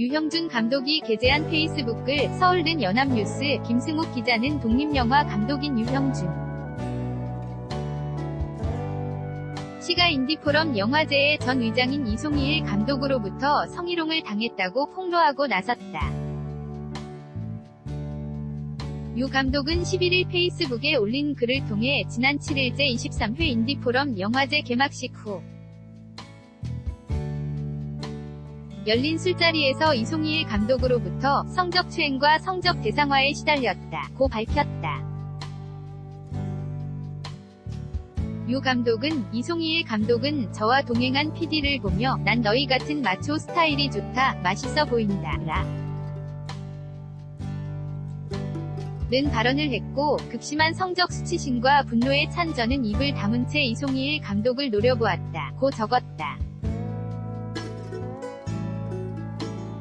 유형준 감독이 게재한 페이스북글 서울든 연합뉴스 김승욱 기자는 독립영화 감독인 유형준 시가 인디포럼 영화제의 전 의장인 이송희일 감독으로부터 성희롱을 당했다고 폭로하고 나섰다. 유 감독은 11일 페이스북에 올린 글을 통해 지난 7일째 23회 인디포럼 영화제 개막식 후 열린 술자리에서 이송희일 감독으로부터 성적 추행과 성적 대상화에 시달렸다고 밝혔다. 유 감독은 이송희일 감독은 저와 동행한 PD를 보며 난 너희 같은 마초 스타일이 좋다, 맛있어 보인다. 라. 는 발언을 했고 극심한 성적 수치심과 분노에 찬 저는 입을 다문 채 이송희일 감독을 노려보았다. 고 적었다.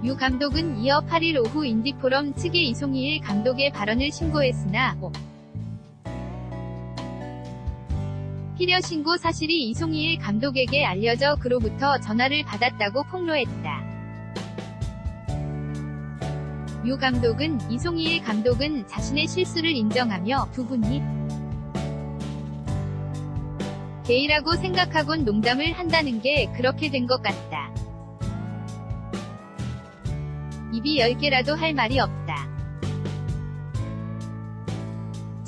유 감독은 이어 8일 오후 인디포럼 측에 이송희일 감독의 발언을 신고했으나 오. 필여 신고 사실이 이송희일 감독에게 알려져 그로부터 전화를 받았다고 폭로했다. 유 감독은 이송희일 감독은 자신의 실수를 인정하며 두 분이 게이라고 생각하곤 농담을 한다는 게 그렇게 된 것 같다. 입이 10개라도 할 말이 없다.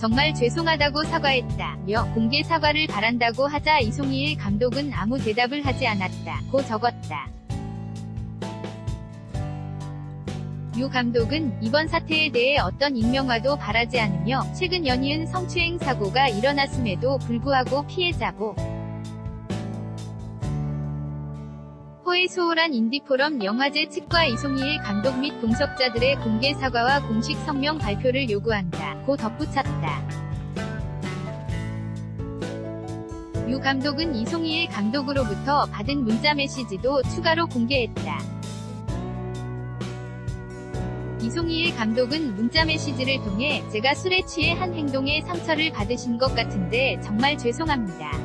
정말 죄송하다고 사과했다.며 공개 사과를 바란다고 하자 이송희일 감독은 아무 대답을 하지 않았다. 고 적었다. 유 감독은 이번 사태에 대해 어떤 익명화도 바라지 않으며 최근 연이은 성추행 사고가 일어났음에도 불구하고 피해자 보 호의 소홀한 인디포럼 영화제 측과 이송희일 감독 및 동석자들의 공개 사과와 공식 성명 발표를 요구한다. 고 덧붙였다. 유 감독은 이송희일 감독으로부터 받은 문자 메시지도 추가로 공개했다. 이송희일 감독은 문자 메시지를 통해 제가 술에 취해 한 행동에 상처를 받으신 것 같은데 정말 죄송합니다.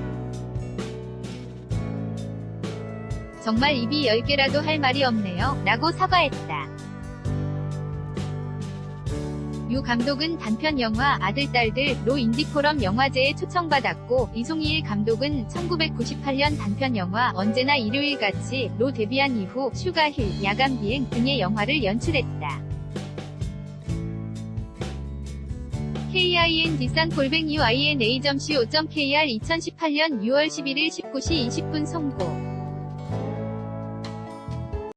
정말 입이 10개라도 할 말이 없네요. 라고 사과했다. 유 감독은 단편 영화 아들 딸들로 인디포럼 영화제에 초청받았고 이송희일 감독은 1998년 단편 영화 언제나 일요일같이 로 데뷔한 이후 슈가힐, 야간 비행 등의 영화를 연출했다. KIN 디산 골뱅이 YNA.co.kr 2018년 6월 11일 19시 20분 송고